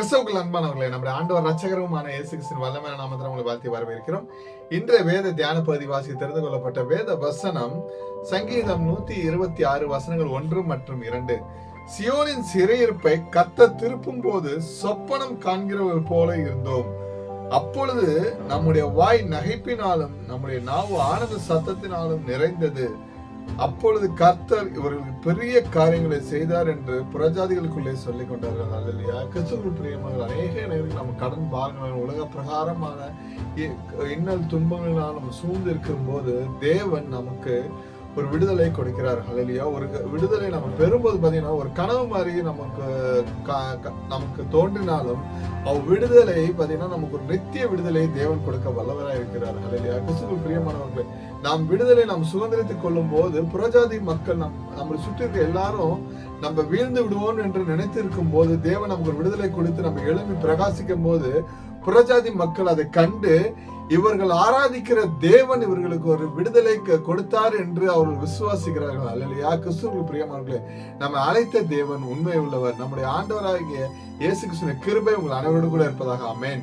கிறிஸ்தவுக்குள் அன்பானவர்களே நம்முடைய ஆண்டவர் ரட்சகருமான இயேசு கிறிஸ்துவின் வல்லமையான நாமத்தில் உங்களை வாழ்த்தி வரவேற்கிறோம். இன்றைய வேத தியான பகுதி வாசி தெரிந்து கொள்ளப்பட்ட வேத வசனம் சங்கீதம் நூத்தி இருபத்தி ஆறு வசனங்கள் ஒன்று மற்றும் இரண்டு. சியோனின் சிறையிருப்பை கத்த திருப்பும் போது சொப்பனம் காண்கிறவர் போல இருந்தோம். அப்பொழுது நம்முடைய வாய் நகைப்பினாலும் நம்முடைய நாவு ஆனந்த சத்தத்தினாலும் நிறைந்தது. அப்பொழுது கர்த்தர் இவர்களுக்கு பெரிய காரியங்களை செய்தார் என்று புறஜாதிகளுக்குள்ளே சொல்லிக் கொண்டார்கள். அல்லையா கிறிஸ்துவர்கள் பிரியமாக அநேக நேரங்கள் நம்ம கடன் பாருங்கள் உலக பிரகாரமான இ- இன்னல் துன்பங்களால் நம்ம சூழ்ந்து இருக்கும் போது தேவன் நமக்கு ஒரு விடுதலை கொடுக்கிறார். ஹலலியா ஒரு விடுதலை நம்ம பெறும்போது பார்த்தீங்கன்னா ஒரு கனவு மாதிரி நமக்கு க- க- நமக்கு தோன்றினாலும் அவ் விடுதலை பார்த்தீங்கன்னா நமக்கு ஒரு நித்திய விடுதலை தேவன் கொடுக்க வல்லவராக இருக்கிறார். ஹலலியா கிறிஸ்துவ பிரியமானவர்களே நாம் விடுதலை நாம் சுதந்திரத்தை கொள்ளும் போது புறஜாதி மக்கள் நம் நம்மளை சுற்றி இருக்க எல்லாரும் நம்ம வீழ்ந்து விடுவோம் என்று நினைத்திருக்கும் போது தேவன் நமக்கு விடுதலை கொடுத்து நம்ம எழுப்பி பிரகாசிக்கும் போது புறஜாதி மக்கள் அதை கண்டு இவர்கள் ஆராதிக்கிற தேவன் இவர்களுக்கு ஒரு விடுதலை க- கொடுத்தார் என்று அவர்கள் விசுவாசிக்கிறார்கள். அல்லையா கிறிஸ்துவுக்கு பிரியமானவர்களே நம்ம அழைத்த தேவன் உண்மை உள்ளவர். நம்முடைய ஆண்டவராகிய இயேசு கிருஷ்ண கிருபை உங்கள் அனைவரோடு கூட இருப்பதாக. அமேன்